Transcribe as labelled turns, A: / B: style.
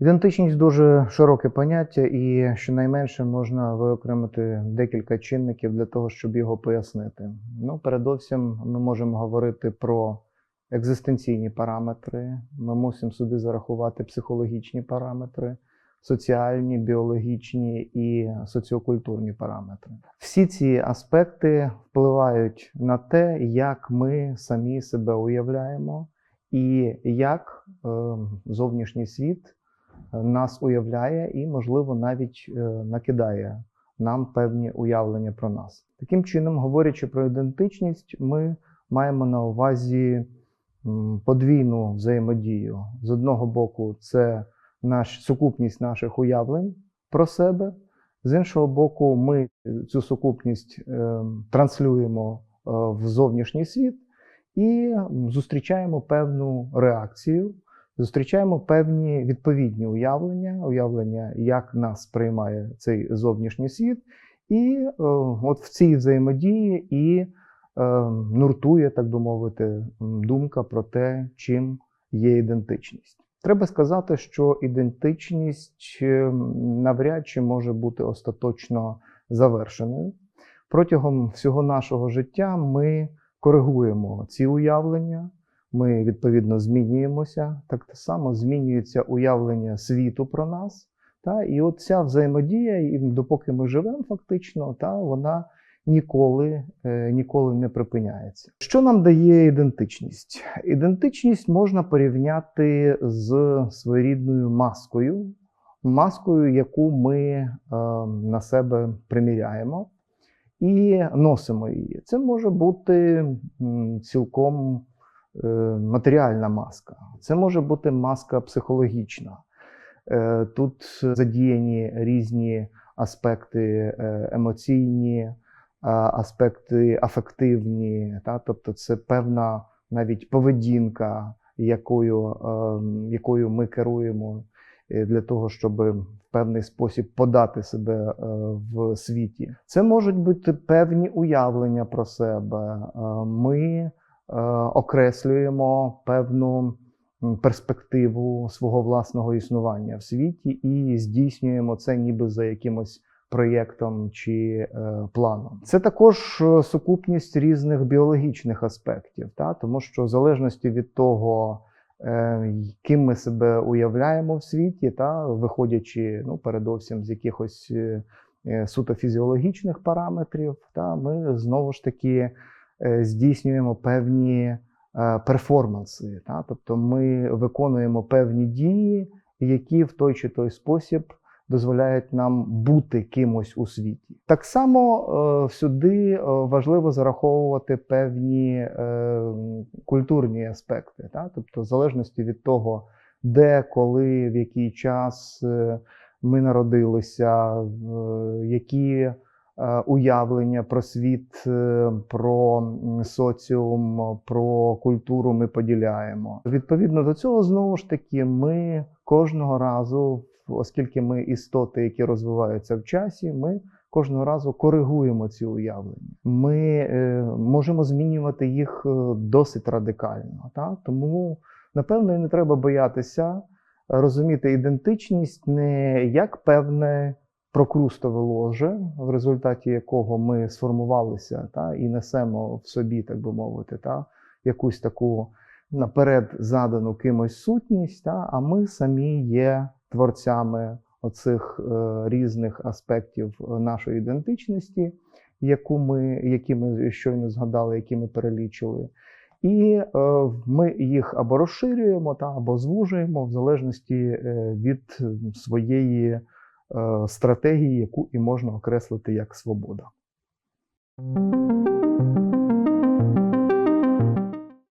A: Ідентичність дуже широке поняття, і щонайменше можна виокремити декілька чинників для того, щоб його пояснити. Ну, передовсім, ми можемо говорити про екзистенційні параметри. Ми мусимо сюди зарахувати психологічні параметри, соціальні, біологічні і соціокультурні параметри. Всі ці аспекти впливають на те, як ми самі себе уявляємо, і як е, зовнішній світ нас уявляє і, можливо, навіть е, накидає нам певні уявлення про нас. Таким чином, говорячи про ідентичність, ми маємо на увазі подвійну взаємодію. З одного боку, це наш, сукупність наших уявлень про себе. З іншого боку, ми цю сукупність е, транслюємо е, в зовнішній світ і зустрічаємо певну реакцію зустрічаємо певні відповідні уявлення, уявлення, як нас сприймає цей зовнішній світ, і е, от в цій взаємодії і е, нуртує, так би мовити, думка про те, чим є ідентичність. Треба сказати, що ідентичність е, навряд чи може бути остаточно завершеною. Протягом всього нашого життя ми коригуємо ці уявлення, ми відповідно змінюємося. Так само змінюється уявлення світу про нас. Та? І от ця взаємодія, і допоки ми живемо, фактично, та, вона ніколи, е, ніколи не припиняється. Що нам дає ідентичність? Ідентичність можна порівняти з своєрідною маскою, маскою, яку ми е, на себе приміряємо. І носимо її. Це може бути цілком е, матеріальна маска, це може бути маска психологічна. Тут задіяні різні аспекти емоційні, аспекти афективні, та? тобто це певна навіть поведінка, якою, якою ми керуємо е, для того, щоб в певний спосіб подати себе е, в світі. Це можуть бути певні уявлення про себе. Ми е, окреслюємо певну перспективу свого власного існування в світі і здійснюємо це ніби за якимось проєктом чи е, планом. Це також е, сукупність різних біологічних аспектів, та? тому що в залежності від того, е, ким ми себе уявляємо в світі, та? виходячи ну, передовсім з якихось суто фізіологічних параметрів, та? ми знову ж таки здійснюємо певні перформанси. Та? Тобто ми виконуємо певні дії, які в той чи той спосіб дозволяють нам бути кимось у світі. Так само е, сюди е, важливо зараховувати певні е, культурні аспекти, та? тобто в залежності від того, де, коли, в який час ми народилися, які уявлення про світ, про соціум, про культуру ми поділяємо. Відповідно до цього, знову ж таки, ми кожного разу, оскільки ми істоти, які розвиваються в часі, ми кожного разу коригуємо ці уявлення. Ми е, можемо змінювати їх е, досить радикально. Та? Тому, напевно, не треба боятися розуміти ідентичність не як певне прокрустове ложе, в результаті якого ми сформувалися та, і несемо в собі, так би мовити, та, якусь таку наперед задану кимось сутність, та, а ми самі є творцями оцих е, різних аспектів е, нашої ідентичності, яку ми, які ми щойно згадали, які ми перелічили. І е, ми їх або розширюємо, та, або звужуємо в залежності від своєї стратегії, яку і можна окреслити як свобода.